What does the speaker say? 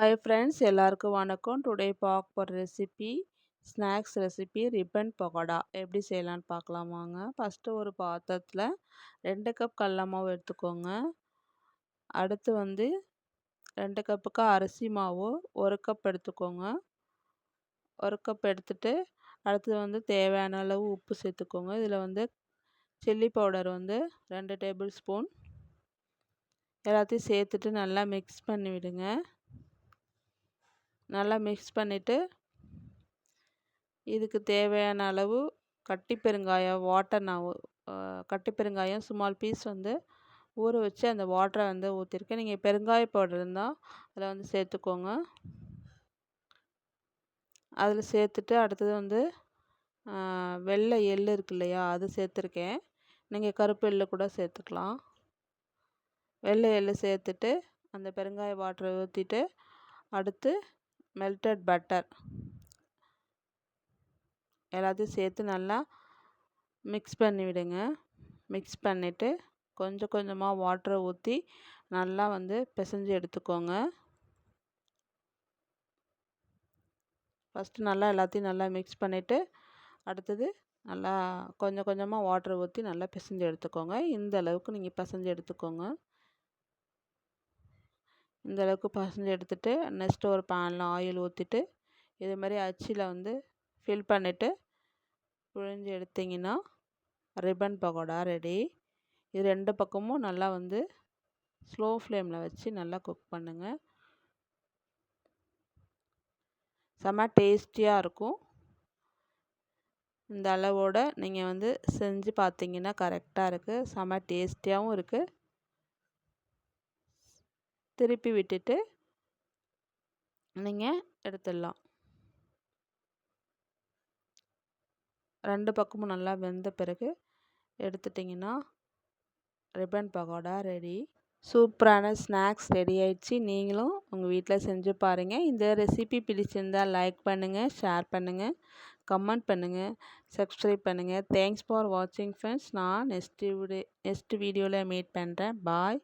Hi friends எல்லாருக்கும் வணக்கம். Today பார்க்க போகிற recipe snacks recipe ribbon pakoda எப்படி செய்யலான்னு பார்க்கலாம் வாங்க. ஃபஸ்ட்டு ஒரு பாத்திரத்தில் ரெண்டு கப் கடல மாவு எடுத்துக்கோங்க. அடுத்து வந்து ரெண்டு கப்புக்கு அரிசி மாவு ஒரு கப் எடுத்துக்கோங்க. ஒரு கப் எடுத்துட்டு அடுத்தது வந்து தேவையான அளவு உப்பு சேர்த்துக்கோங்க. இதில் வந்து சில்லி பவுடர் வந்து ரெண்டு டேபிள் ஸ்பூன் எல்லாத்தையும் சேர்த்துட்டு நல்லா மிக்ஸ் பண்ணி விடுங்க நல்லா மிக்ஸ் பண்ணிவிட்டு இதுக்கு தேவையான அளவு கட்டி பெருங்காயம் வாட்டர் நான் கட்டி பெருங்காயம் ஸ்மால் பீஸ் வந்து ஊற வச்சு அந்த வாட்டரை வந்து ஊற்றிருக்கேன் நீங்கள் பெருங்காய பவுடர் இருந்தால் அதில் வந்து சேர்த்துக்கோங்க. அதில் சேர்த்துட்டு அடுத்தது வந்து வெள்ளை எள் இருக்கு இல்லையா அது சேர்த்துருக்கேன். நீங்கள் கருப்பு எள்ளு கூட சேர்த்துக்கலாம். வெள்ளை எள்ளு சேர்த்துட்டு அந்த பெருங்காய வாட்டரை ஊற்றிட்டு அடுத்து மெல்டட் பட்டர் எல்லாத்தையும் சேர்த்து நல்லா மிக்ஸ் பண்ணி விடுங்க மிக்ஸ் பண்ணிவிட்டு கொஞ்சம் கொஞ்சமாக வாட்டரை ஊற்றி நல்லா வந்து பிசைஞ்சு எடுத்துக்கோங்க. ஃபஸ்ட்டு நல்லா எல்லாத்தையும் நல்லா மிக்ஸ் பண்ணிவிட்டு அடுத்தது நல்லா கொஞ்சம் கொஞ்சமாக வாட்டரை ஊற்றி நல்லா பிசைஞ்சு எடுத்துக்கோங்க. இந்த அளவுக்கு நீங்கள் பிசைஞ்சு எடுத்துக்கோங்க. இந்தளவுக்கு பசஞ்சு எடுத்துகிட்டு நெக்ஸ்ட்டு ஒரு பேனில் ஆயில் ஊற்றிட்டு இது மாதிரி அச்சில் வந்து ஃபில் பண்ணிவிட்டு பிழிஞ்சி எடுத்திங்கன்னா ரிப்பன் பகோடா ரெடி இது ரெண்டு பக்கமும் நல்லா வந்து ஸ்லோ ஃப்ளேமில் வச்சு நல்லா குக் பண்ணுங்கள் செம்ம டேஸ்டியாக இருக்கும். இந்த அளவோடு நீங்கள் வந்து செஞ்சு பார்த்தீங்கன்னா கரெக்டாக இருக்குது செம்ம டேஸ்டியாகவும் இருக்குது திருப்பி விட்டுட்டு நீங்கள் எடுத்துடலாம். ரெண்டு பக்கமும் நல்லா வெந்த பிறகு எடுத்துட்டிங்கன்னா ரிப்பன் பகோடா ரெடி சூப்பரான ஸ்நாக்ஸ் ரெடி ஆயிடுச்சு. நீங்களும் உங்கள் வீட்டில் செஞ்சு பாருங்கள் இந்த ரெசிபி பிடிச்சிருந்தால் லைக் பண்ணுங்கள் ஷேர் பண்ணுங்கள் கமெண்ட் பண்ணுங்கள் சப்ஸ்கிரைப் பண்ணுங்கள் தேங்க்ஸ் ஃபார் வாட்சிங் ஃப்ரெண்ட்ஸ் நான் நெக்ஸ்ட் வீடியோ நெக்ஸ்ட் வீடியோவில் மீட் பண்ணுறேன் பாய்